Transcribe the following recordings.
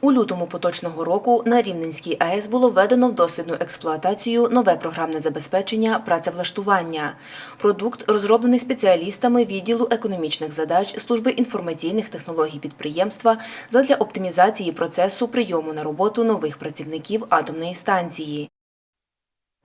У лютому поточного року на Рівненській АЕС було введено в дослідну експлуатацію нове програмне забезпечення працевлаштування. Продукт розроблений спеціалістами відділу економічних задач Служби інформаційних технологій підприємства задля оптимізації процесу прийому на роботу нових працівників атомної станції.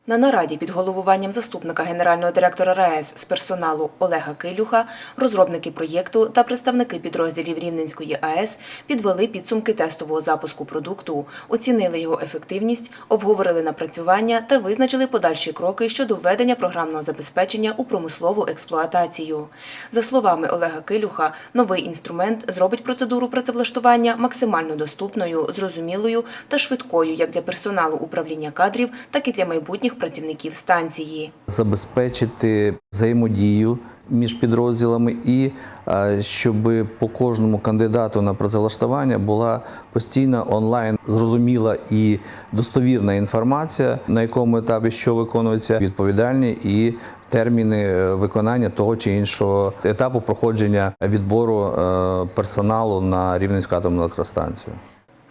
На нараді під головуванням заступника генерального директора РаЕС з персоналу Олега Килюха розробники проєкту та представники підрозділів Рівненської АЕС підвели підсумки тестового запуску продукту, оцінили його ефективність, обговорили напрацювання та визначили подальші кроки щодо введення програмного забезпечення у промислову експлуатацію. За словами Олега Килюха, новий інструмент зробить процедуру працевлаштування максимально доступною, зрозумілою та швидкою як для персоналу управління кадрів, так і для майбутніх працівників станції. забезпечити взаємодію між підрозділами і е, щоб по кожному кандидату на працевлаштування була постійна онлайн зрозуміла і достовірна інформація, на якому етапі що виконується, відповідальні і терміни е, виконання того чи іншого етапу проходження відбору е, персоналу на Рівненську атомну електростанцію.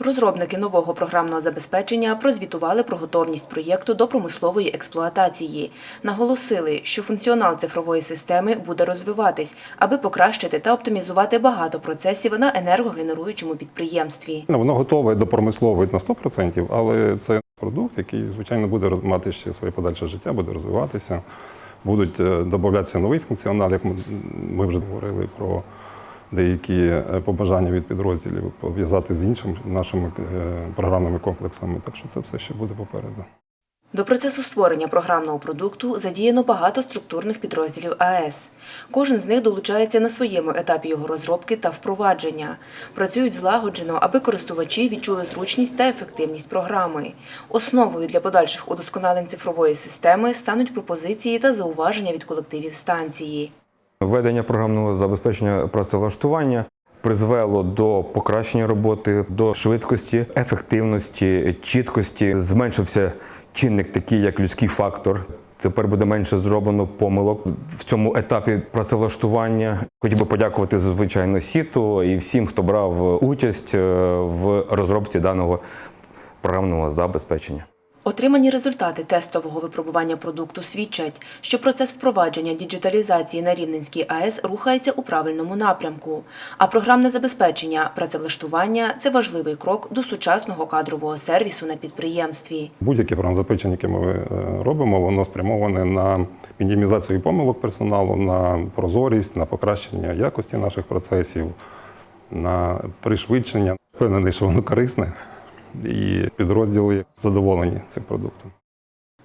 Розробники нового програмного забезпечення прозвітували про готовність проєкту до промислової експлуатації. Наголосили, що функціонал цифрової системи буде розвиватись, аби покращити та оптимізувати багато процесів на енергогенеруючому підприємстві. Ну, Воно готове до промислової на 100%, але це продукт, який, звичайно, буде мати ще своє подальше життя, буде розвиватися. Будуть е, додаватися новий функціонал, як ми вже говорили про деякі е, побажання від підрозділів пов'язати з іншими нашими е, програмними комплексами. Так що це все ще буде попереду. До процесу створення програмного продукту задіяно багато структурних підрозділів АЕС. Кожен з них долучається на своєму етапі його розробки та впровадження. Працюють злагоджено, аби користувачі відчули зручність та ефективність програми. Основою для подальших удосконалень цифрової системи стануть пропозиції та зауваження від колективів станції. Введення програмного забезпечення працевлаштування призвело до покращення роботи, до швидкості, ефективності, чіткості. Зменшився чинник, такий як людський фактор. Тепер буде менше зроблено помилок в цьому етапі працевлаштування. Хотів би подякувати звичайно сіту і всім, хто брав участь е, в розробці даного програмного забезпечення. Отримані результати тестового випробування продукту свідчать, що процес впровадження діджиталізації на Рівненській АЕС рухається у правильному напрямку. А програмне забезпечення працевлаштування це важливий крок до сучасного кадрового сервісу на підприємстві. Будь-яке програмне яке ми е, робимо, воно спрямоване на мінімізацію помилок персоналу, на прозорість, на покращення якості наших процесів, на пришвидшення. Впевнений, що воно корисне, і підрозділи задоволені цим продуктом.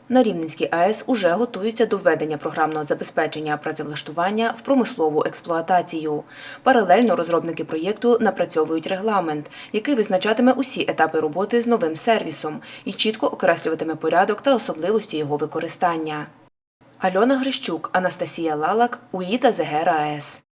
На Рівненській АЕС уже готуються до введення програмного забезпечення працевлаштування в промислову експлуатацію. Паралельно розробники проєкту напрацьовують регламент, який визначатиме усі етапи роботи з новим сервісом і чітко окреслюватиме порядок та особливості його використання. Альона Грищук, Анастасія Лалак, УІТА ЗГР АЕС.